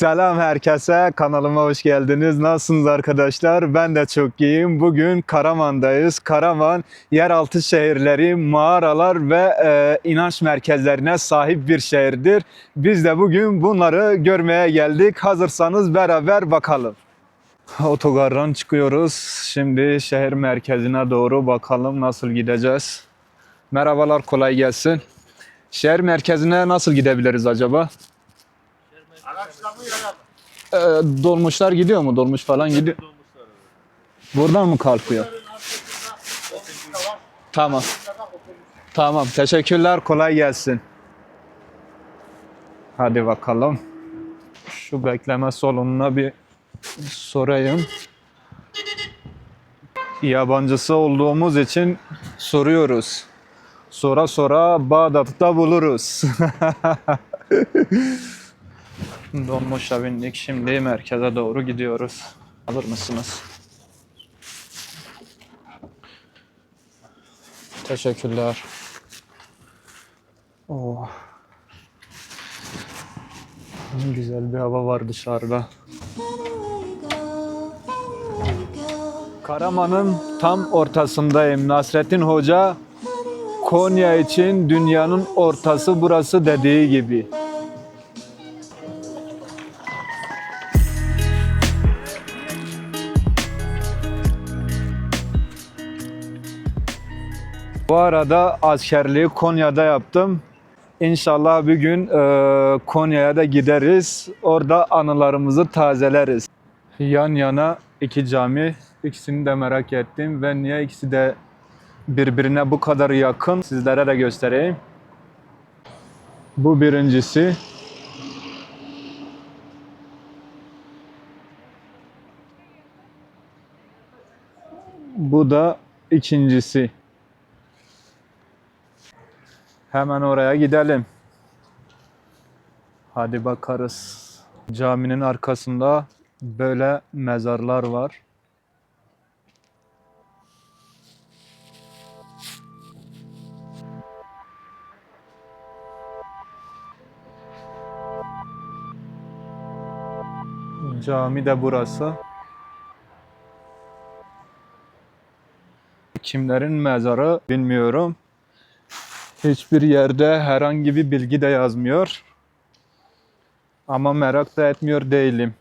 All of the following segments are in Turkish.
Selam herkese. Kanalıma hoş geldiniz. Nasılsınız arkadaşlar? Ben de çok iyiyim. Bugün Karaman'dayız. Karaman yeraltı şehirleri, mağaralar ve e, inanç merkezlerine sahip bir şehirdir. Biz de bugün bunları görmeye geldik. Hazırsanız beraber bakalım. Otogardan çıkıyoruz. Şimdi şehir merkezine doğru bakalım nasıl gideceğiz. Merhabalar, kolay gelsin. Şehir merkezine nasıl gidebiliriz acaba? Ee, dolmuşlar gidiyor mu? Dolmuş falan gidiyor. Buradan mı kalkıyor? Tamam. Tamam. Teşekkürler. Kolay gelsin. Hadi bakalım. Şu bekleme salonuna bir sorayım. Yabancısı olduğumuz için soruyoruz. Sonra sonra Bağdat'ta buluruz. Dolmuşa bindik. Şimdi merkeze doğru gidiyoruz. Alır mısınız? Teşekkürler. Oh. Güzel bir hava var dışarıda. Karaman'ın tam ortasındayım. Nasrettin Hoca Konya için dünyanın ortası burası dediği gibi. Arada askerliği Konya'da yaptım. İnşallah bir gün e, Konya'ya da gideriz. Orada anılarımızı tazeleriz. Yan yana iki cami. İkisini de merak ettim ve niye ikisi de birbirine bu kadar yakın sizlere de göstereyim. Bu birincisi. Bu da ikincisi. Hemen oraya gidelim. Hadi bakarız. Caminin arkasında böyle mezarlar var. Cami de burası. Kimlerin mezarı bilmiyorum. Hiçbir yerde herhangi bir bilgi de yazmıyor. Ama merak da etmiyor değilim.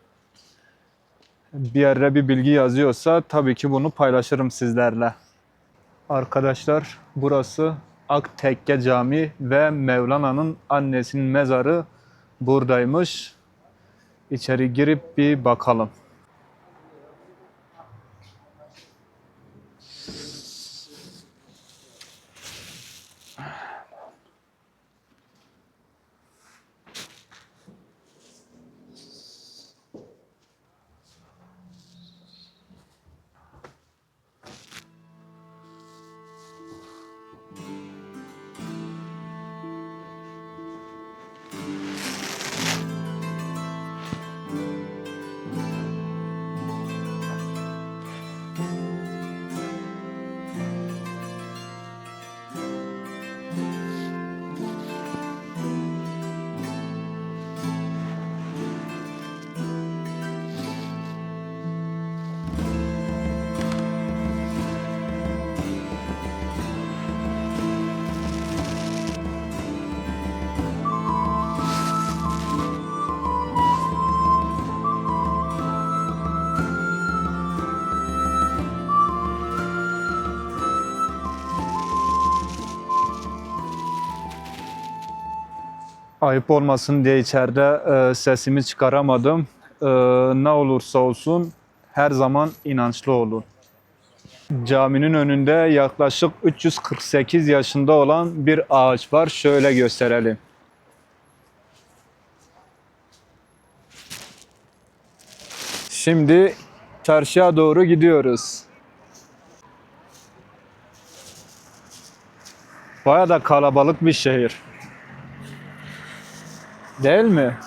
Bir yerde bir bilgi yazıyorsa tabii ki bunu paylaşırım sizlerle. Arkadaşlar burası Aktekke Camii ve Mevlana'nın annesinin mezarı buradaymış. İçeri girip bir bakalım. Ayıp olmasın diye içeride e, sesimi çıkaramadım. E, ne olursa olsun her zaman inançlı olun. Caminin önünde yaklaşık 348 yaşında olan bir ağaç var. Şöyle gösterelim. Şimdi çarşıya doğru gidiyoruz. Baya da kalabalık bir şehir. Değil mi?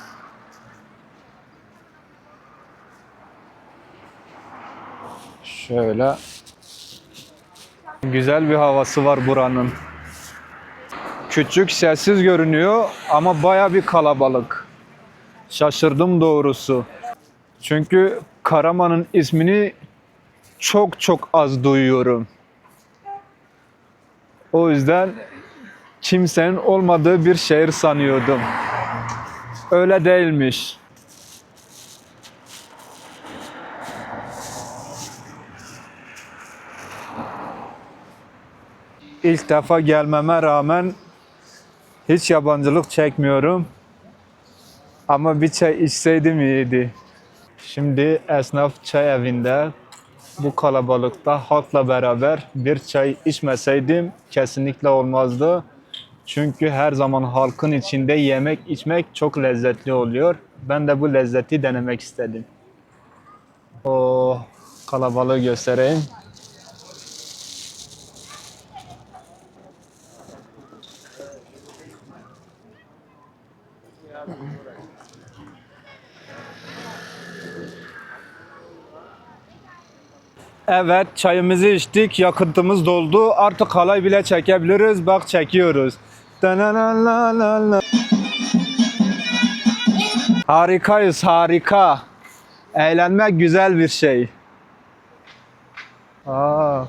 Şöyle güzel bir havası var buranın. Küçük, sessiz görünüyor ama baya bir kalabalık. Şaşırdım doğrusu. Çünkü Karaman'ın ismini çok çok az duyuyorum. O yüzden kimsenin olmadığı bir şehir sanıyordum. Öyle değilmiş. İlk defa gelmeme rağmen hiç yabancılık çekmiyorum. Ama bir çay içseydim iyiydi. Şimdi esnaf çay evinde bu kalabalıkta halkla beraber bir çay içmeseydim kesinlikle olmazdı. Çünkü her zaman halkın içinde yemek içmek çok lezzetli oluyor. Ben de bu lezzeti denemek istedim. O kalabalığı göstereyim. Evet çayımızı içtik, yakıtımız doldu. Artık halay bile çekebiliriz. Bak çekiyoruz. Harikayız, harika. Eğlenmek güzel bir şey. Aa.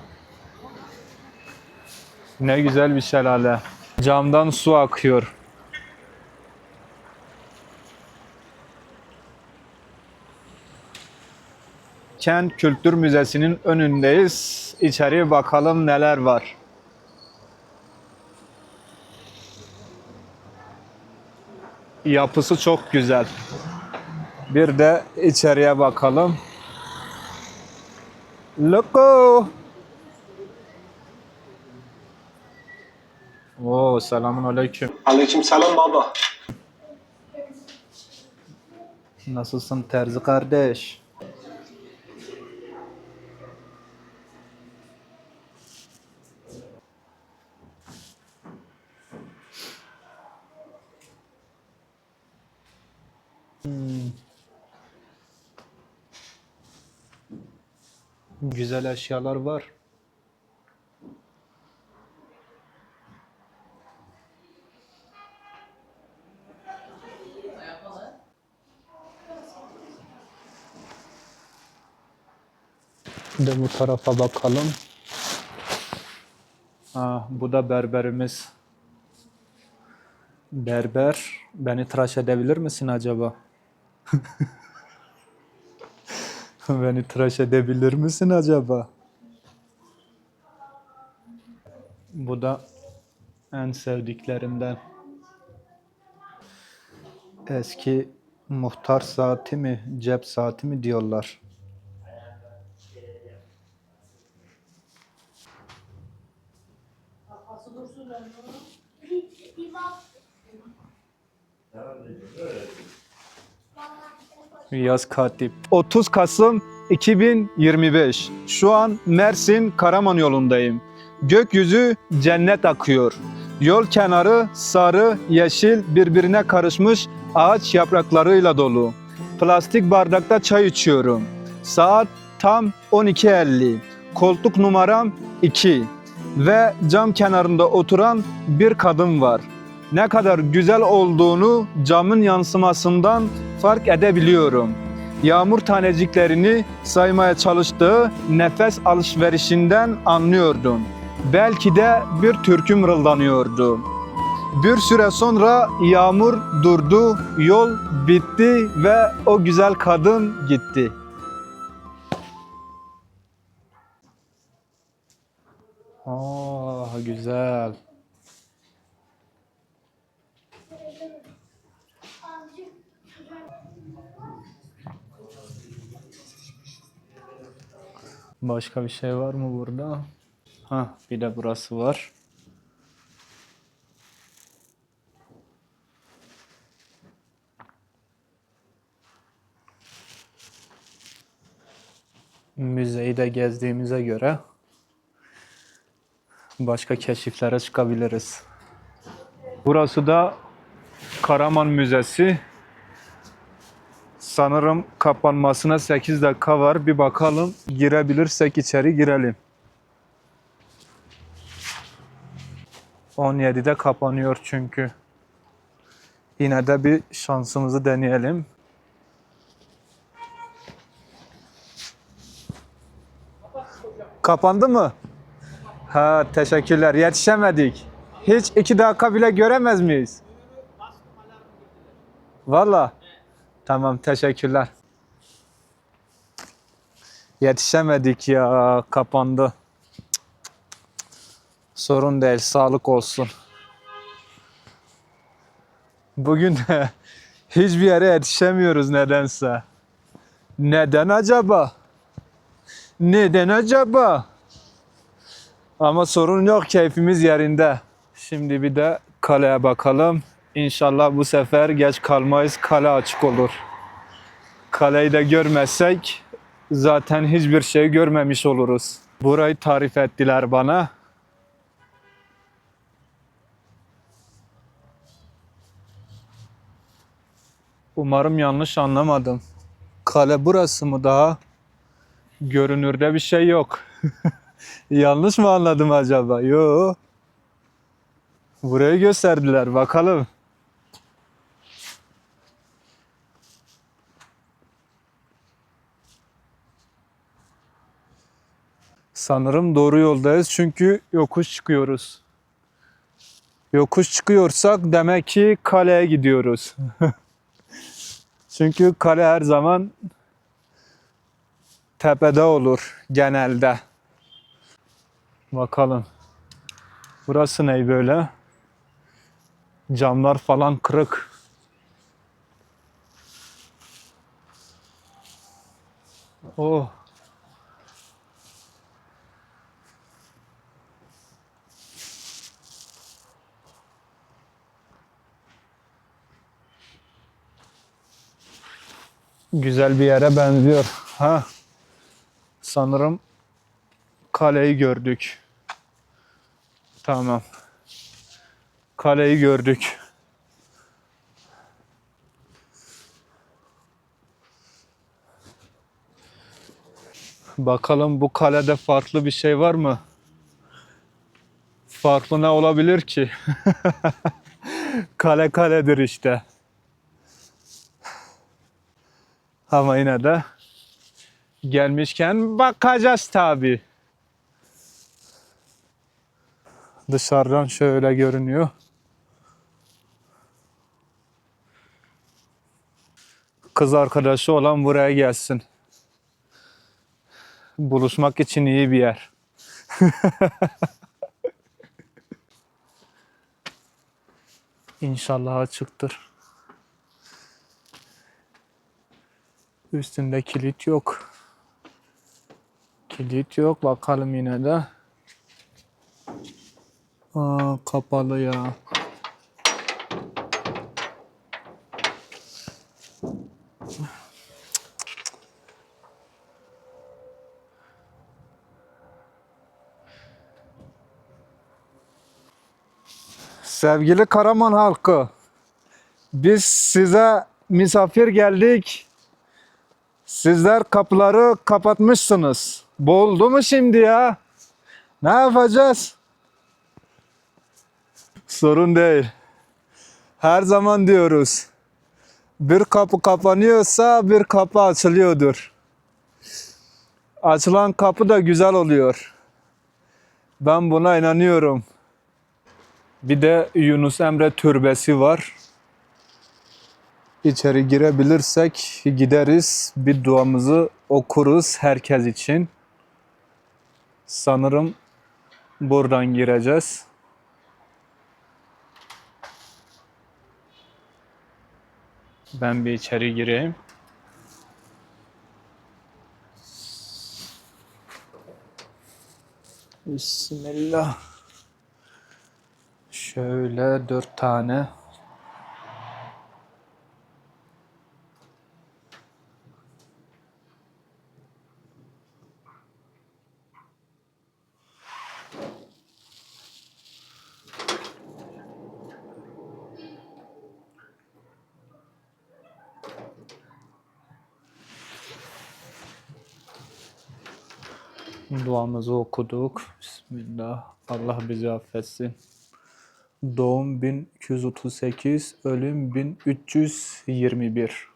Ne güzel bir şelale. Camdan su akıyor. Kent Kültür Müzesi'nin önündeyiz. İçeri bakalım neler var. Yapısı çok güzel. Bir de içeriye bakalım. Loco. Oo, selamun aleyküm. Aleykümselam baba. Nasılsın terzi kardeş? Güzel eşyalar var. De bu tarafa bakalım. Ha, bu da berberimiz. Berber, beni tıraş edebilir misin acaba? beni tıraş edebilir misin acaba? Bu da en sevdiklerimden. Eski muhtar saati mi, cep saati mi diyorlar. Yaz Katip. 30 Kasım 2025. Şu an Mersin Karaman yolundayım. Gökyüzü cennet akıyor. Yol kenarı sarı, yeşil birbirine karışmış ağaç yapraklarıyla dolu. Plastik bardakta çay içiyorum. Saat tam 12.50. Koltuk numaram 2 ve cam kenarında oturan bir kadın var. Ne kadar güzel olduğunu camın yansımasından fark edebiliyorum. Yağmur taneciklerini saymaya çalıştığı nefes alışverişinden anlıyordum. Belki de bir türkü mırıldanıyordu. Bir süre sonra yağmur durdu, yol bitti ve o güzel kadın gitti. Aa, güzel. Başka bir şey var mı burada? Ha, bir de burası var. Müzeyi de gezdiğimize göre başka keşiflere çıkabiliriz. Burası da Karaman Müzesi. Sanırım kapanmasına 8 dakika var. Bir bakalım girebilirsek içeri girelim. 17'de kapanıyor çünkü. Yine de bir şansımızı deneyelim. Kapandı mı? Ha teşekkürler. Yetişemedik. Hiç iki dakika bile göremez miyiz? Valla. Tamam teşekkürler. Yetişemedik ya kapandı. Sorun değil sağlık olsun. Bugün hiçbir yere yetişemiyoruz nedense. Neden acaba? Neden acaba? Ama sorun yok keyfimiz yerinde. Şimdi bir de kaleye bakalım. İnşallah bu sefer geç kalmayız. Kale açık olur. Kaleyi de görmezsek zaten hiçbir şey görmemiş oluruz. Burayı tarif ettiler bana. Umarım yanlış anlamadım. Kale burası mı daha? Görünürde bir şey yok. yanlış mı anladım acaba? Yo. Burayı gösterdiler. Bakalım. Sanırım doğru yoldayız çünkü yokuş çıkıyoruz. Yokuş çıkıyorsak demek ki kaleye gidiyoruz. çünkü kale her zaman tepede olur genelde. Bakalım. Burası ne böyle? Camlar falan kırık. Oh. Güzel bir yere benziyor. Ha. Sanırım kaleyi gördük. Tamam. Kaleyi gördük. Bakalım bu kalede farklı bir şey var mı? Farklı ne olabilir ki? Kale kaledir işte. Ama yine de gelmişken bakacağız tabi. Dışarıdan şöyle görünüyor. Kız arkadaşı olan buraya gelsin. Buluşmak için iyi bir yer. İnşallah açıktır. Üstünde kilit yok. Kilit yok. Bakalım yine de. Aa, kapalı ya. Sevgili Karaman halkı, biz size misafir geldik. Sizler kapıları kapatmışsınız. Boldu mu şimdi ya? Ne yapacağız? Sorun değil. Her zaman diyoruz. Bir kapı kapanıyorsa bir kapı açılıyordur. Açılan kapı da güzel oluyor. Ben buna inanıyorum. Bir de Yunus Emre türbesi var. İçeri girebilirsek gideriz. Bir duamızı okuruz herkes için. Sanırım buradan gireceğiz. Ben bir içeri gireyim. Bismillah. Şöyle dört tane. Duamızı okuduk. Bismillah. Allah bizi affetsin. Doğum 1238, ölüm 1321.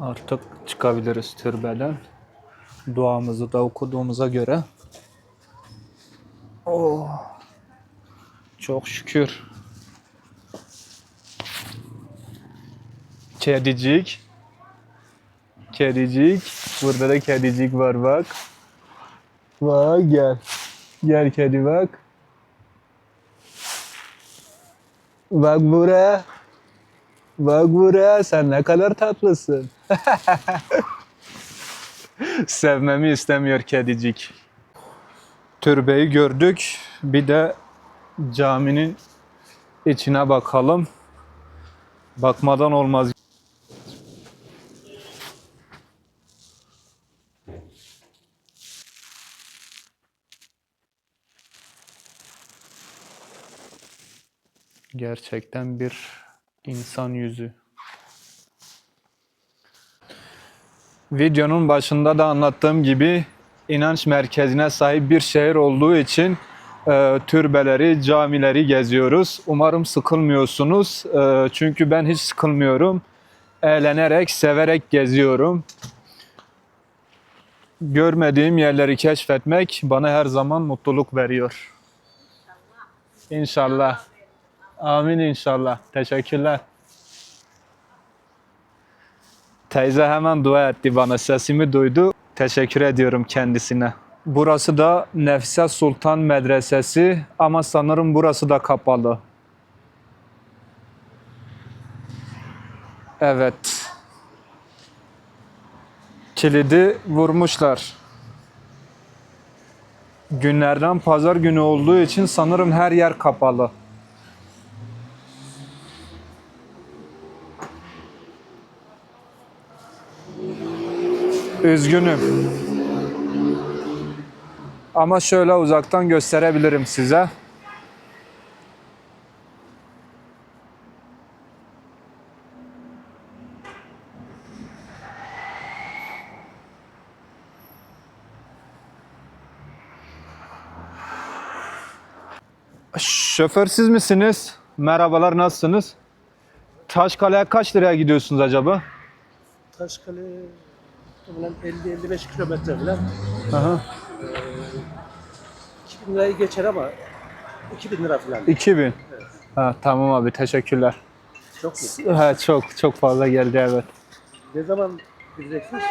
Artık çıkabiliriz türbeden. Duamızı da okuduğumuza göre. Oh. Çok şükür. Kedicik. Kedicik. Burada da kedicik var bak. Bak gel. Gel kedi bak. Bak buraya. Bak buraya sen ne kadar tatlısın. Sevmemi istemiyor kedicik. Türbeyi gördük. Bir de caminin içine bakalım. Bakmadan olmaz. Gerçekten bir insan yüzü. Videonun başında da anlattığım gibi inanç merkezine sahip bir şehir olduğu için e, türbeleri, camileri geziyoruz. Umarım sıkılmıyorsunuz. E, çünkü ben hiç sıkılmıyorum. Eğlenerek, severek geziyorum. Görmediğim yerleri keşfetmek bana her zaman mutluluk veriyor. İnşallah. Amin inşallah. Teşekkürler. Teyze hemen dua etti bana. Sesimi duydu. Teşekkür ediyorum kendisine. Burası da Nefise Sultan Medresesi ama sanırım burası da kapalı. Evet. Kilidi vurmuşlar. Günlerden pazar günü olduğu için sanırım her yer kapalı. Üzgünüm. Ama şöyle uzaktan gösterebilirim size. Şoför siz misiniz? Merhabalar nasılsınız? Taşkale'ye kaç liraya gidiyorsunuz acaba? Taşkale muhtemelen 50-55 kilometre falan. Aha. 2000 lirayı geçer ama 2000 lira falan. 2000. Ha, tamam abi teşekkürler. Çok mu? Ha, çok çok fazla geldi evet. Ne zaman gideceksiniz?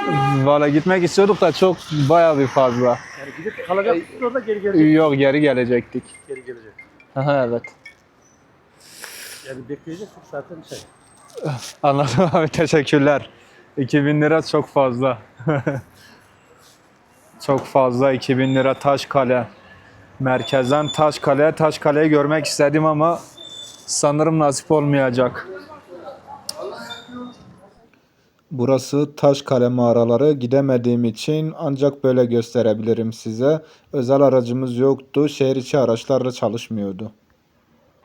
Valla gitmek istiyorduk da çok bayağı bir fazla. Yani gidip kalacaksınız orada geri gelecek. Yok geri gelecektik. Geri gelecek. Aha evet. Yani bekleyeceksiniz zaten şey. Anladım abi teşekkürler. 2000 lira çok fazla. çok fazla 2000 lira Taşkale. Merkezden Taşkale. Taşkale'yi görmek istedim ama sanırım nasip olmayacak. Burası Taşkale mağaraları. Gidemediğim için ancak böyle gösterebilirim size. Özel aracımız yoktu. Şehir içi araçlarla çalışmıyordu.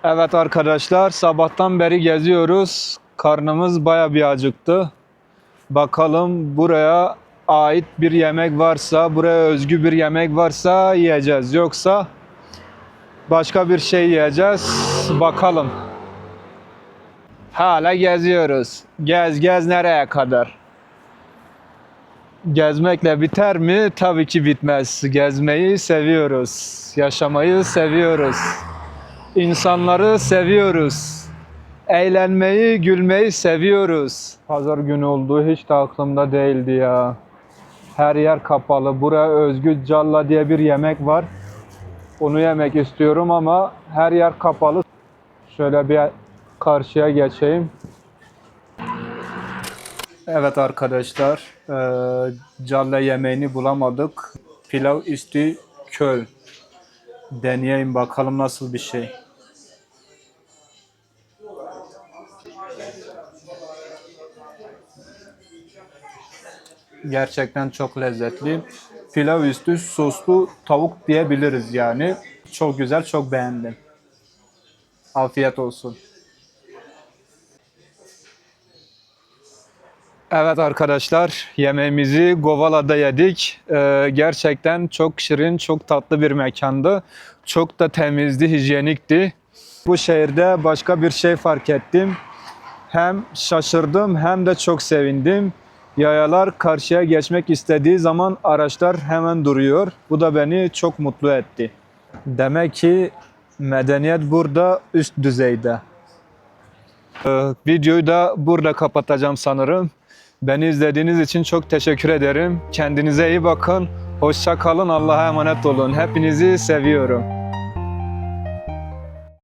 Evet arkadaşlar sabahtan beri geziyoruz. Karnımız baya bir acıktı. Bakalım buraya ait bir yemek varsa, buraya özgü bir yemek varsa yiyeceğiz. Yoksa başka bir şey yiyeceğiz. Bakalım. Hala geziyoruz. Gez gez nereye kadar? Gezmekle biter mi? Tabii ki bitmez. Gezmeyi seviyoruz. Yaşamayı seviyoruz. İnsanları seviyoruz. Eğlenmeyi, gülmeyi seviyoruz. Pazar günü olduğu hiç de aklımda değildi ya. Her yer kapalı. Buraya özgü calla diye bir yemek var. Onu yemek istiyorum ama her yer kapalı. Şöyle bir karşıya geçeyim. Evet arkadaşlar, eee calla yemeğini bulamadık. Pilav üstü köl. Deneyeyim bakalım nasıl bir şey. Gerçekten çok lezzetli. Pilav üstü soslu tavuk diyebiliriz yani. Çok güzel, çok beğendim. Afiyet olsun. Evet arkadaşlar, yemeğimizi Govala'da yedik. Ee, gerçekten çok şirin, çok tatlı bir mekandı. Çok da temizdi, hijyenikti. Bu şehirde başka bir şey fark ettim. Hem şaşırdım hem de çok sevindim. Yayalar karşıya geçmek istediği zaman araçlar hemen duruyor. Bu da beni çok mutlu etti. Demek ki medeniyet burada üst düzeyde. Ee, videoyu da burada kapatacağım sanırım. Beni izlediğiniz için çok teşekkür ederim. Kendinize iyi bakın. Hoşça kalın. Allah'a emanet olun. Hepinizi seviyorum.